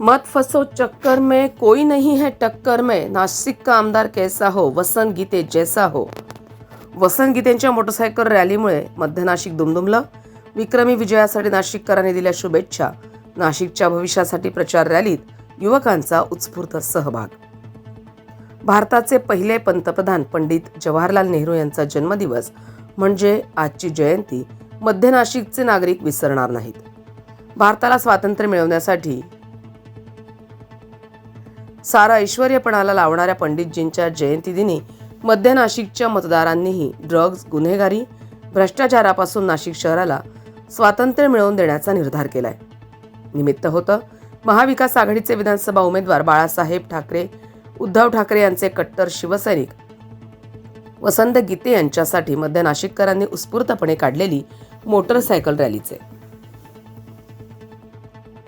मत फसो चक्कर में कोई नहीं है टक्कर में। नाशिक का आमदार कैसा हो? वसंत गीते जैसा हो। वसंत गीतेंच्या मोटरसायकल रॅलीमुळे मध्य नाशिक दुमदुमलं। विक्रमी विजयासाठी नाशिककरांनी दिल्या शुभेच्छा। नाशिकच्या भविष्यासाठी प्रचार रॅलीत युवकांचा उत्स्फूर्त सहभाग। भारताचे पहिले पंतप्रधान पंडित जवाहरलाल नेहरू यांचा जन्मदिवस म्हणजे आजची जयंती मध्य नाशिकचे नागरिक विसरणार नाहीत। भारताला स्वातंत्र्य मिळवण्यासाठी सारा ऐश्वर्यपणाला लावणाऱ्या पंडितजींच्या जयंतीदिनी मध्य नाशिकच्या मतदारांनीही ड्रग्ज गुन्हेगारी भ्रष्टाचारापासून नाशिक शहराला स्वातंत्र्य मिळवून देण्याचा निर्धार केलाय. निमित्त होतं महाविकास आघाडीचे विधानसभा उमेदवार बाळासाहेब ठाकरे उद्धव ठाकरे यांचे कट्टर शिवसैनिक. वसंत गीते यांच्यासाठी मध्य नाशिककरांनी उत्स्फूर्तपणे काढलेली मोटरसायकल रॅलीचे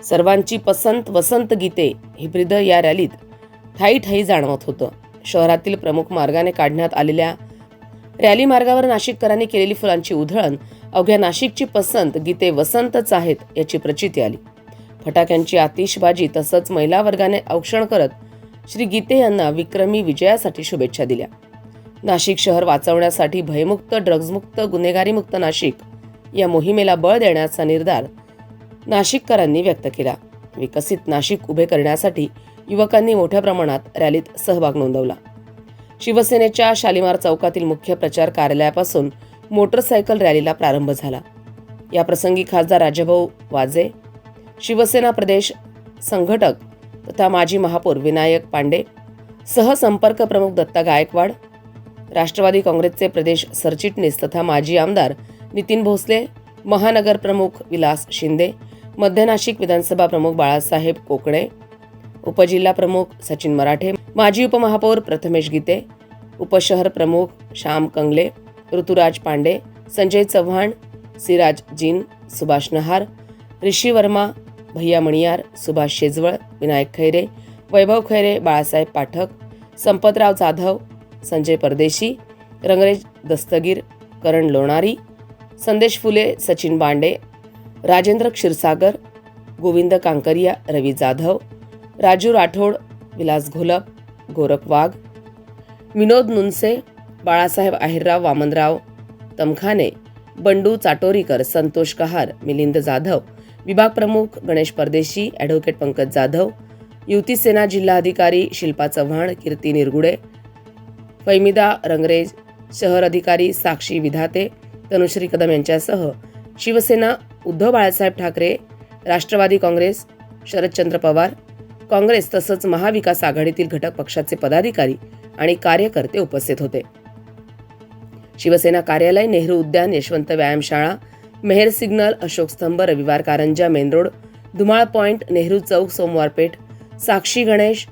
सर्वांची पसंत वसंत गीते ही ब्रिद या रॅलीत ठाई ठाई जाणवत होतं. शहरातील प्रमुख मार्गाने काढण्यात आलेल्या रॅली मार्गावर नाशिककरांनी केलेली फुलांची उधळण अवघ्या नाशिकची पसंत गीते वसंतच आहेत याची प्रचिती आली. फटाक्यांची आतिषबाजी तसंच महिला वर्गाने औक्षण करत श्री गीते यांना विक्रमी विजयासाठी शुभेच्छा दिल्या. नाशिक शहर वाचवण्यासाठी भयमुक्त ड्रग्जमुक्त गुन्हेगारीमुक्त नाशिक या मोहिमेला बळ देण्याचा निर्धार नाशिककरांनी व्यक्त केला. विकसित नाशिक उभे करण्यासाठी युवकांनी मोठ्या प्रमाणात रॅलीत सहभाग नोंदवला. शिवसेनेच्या शालिमार चौकातील मुख्य प्रचार कार्यालयापासून मोटरसायकल रॅलीला प्रारंभ झाला. या प्रसंगी खासदार राजभाऊ वाजे शिवसेना प्रदेश संघटक तथा माजी महापौर विनायक पांडे सहसंपर्क प्रमुख दत्ता गायकवाड राष्ट्रवादी काँग्रेसचे प्रदेश सरचिटणीस तथा माजी आमदार नितीन भोसले महानगर प्रमुख विलास शिंदे मध्य नाशिक विधानसभा प्रमुख बाळासाहेब कोकणे उपजिल्हा प्रमुख सचिन मराठे माजी उपमहापौर प्रथमेश गीते उपशहर प्रमुख श्याम कंगले ऋतुराज पांडे संजय चव्हाण सिराज जीन सुभाष नहार ऋषी वर्मा भैया मणियार सुभाष शेजवळ विनायक खैरे वैभव खैरे बाळासाहेब पाठक संपतराव जाधव संजय परदेशी रंगरेज दस्तगीर करण लोणारी संदेश फुले सचिन बांडे राजेंद्र क्षीरसागर गोविंद कांकरिया रवी जाधव राजू राठोड विलास घोलप गोरख वाघ विनोद नुनसे बाळासाहेब अहिरराव वामनराव तमखाने बंडू चाटोरीकर संतोष कहार मिलिंद जाधव विभाग प्रमुख गणेश परदेशी ॲडव्होकेट पंकज जाधव युती सेना जिल्हाधिकारी शिल्पा चव्हाण कीर्ती निरगुडे फैमिदा रंगरेज शहर अधिकारी साक्षी विधाते तनुश्री कदम यांच्यासह शिवसेना उद्धव बाळासाहेब ठाकरे राष्ट्रवादी काँग्रेस शरदचंद्र पवार काँग्रेस तसंच महाविकास आघाडीतील घटक पक्षाचे पदाधिकारी आणि कार्यकर्ते उपस्थित होते. शिवसेना कार्यालय नेहरू उद्यान यशवंत व्यायामशाळा Mehar signal Ashok Stambh Ravivar Karanja main road Dhumal point Nehru Chowk Somwar Peth Sakshi Ganesh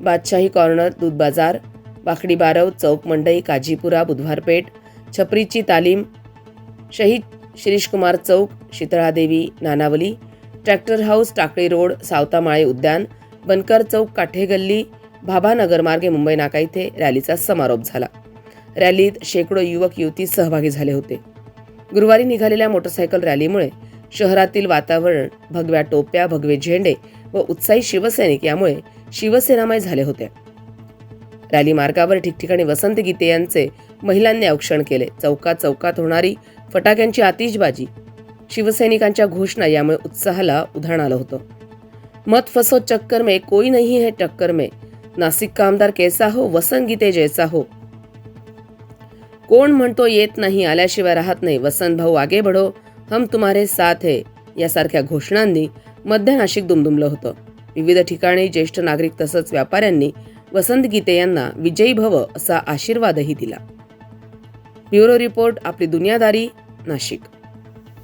बादशाही कॉर्नर दूध बाजार वाकडी बारव चौक मंडई काजीपुरा बुधवार पेठ छपरीची तालीम Shahid Shirishkumar Chowk Sheetaladevi Nanavali tractor house Takli road Savatamali उद्यान बनकर चौक काठे गल्ली भाभानगर मार्गे मुंबई नाका इथे रॅलीचा समारोप झाला. रॅलीत शेकडो युवक युवती सहभागी झाले होते. गुरुवारी निघालेल्या मोटरसायकल रॅलीमुळे शहरातील वातावरण भगव्या टोप्या भगवे झेंडे व उत्साही शिवसैनिक यामुळे शिवसेनामय झाले होते. रॅली मार्गावर ठिकठिकाणी वसंत गीते यांचे महिलांनी औक्षण केले. चौकात चौकात होणारी फटाक्यांची आतिषबाजी शिवसैनिकांच्या घोषणा यामुळे उत्साहाला उधाण आलं होतं. मत फसो चक्कर में कोई नहीं है टक्कर में. नाशिक का आमदार कैसा हो? वसंत गीते जैसा हो. कोण म्हणतो येत नाही आल्याशिवाय राहत नाही. वसंत भाऊ आगे बढो. हम तुम्हारे साथ है. यासारख्या घोषणांनी मध्य नाशिक दुमदुमलं होतं. विविध ठिकाणी ज्येष्ठ नागरिक तसंच व्यापाऱ्यांनी वसंत गीते यांना विजयी भव असा आशीर्वादही दिला. બ્યુરો રિપોર્ટ આપણી દુનિયાદારી નાશિક.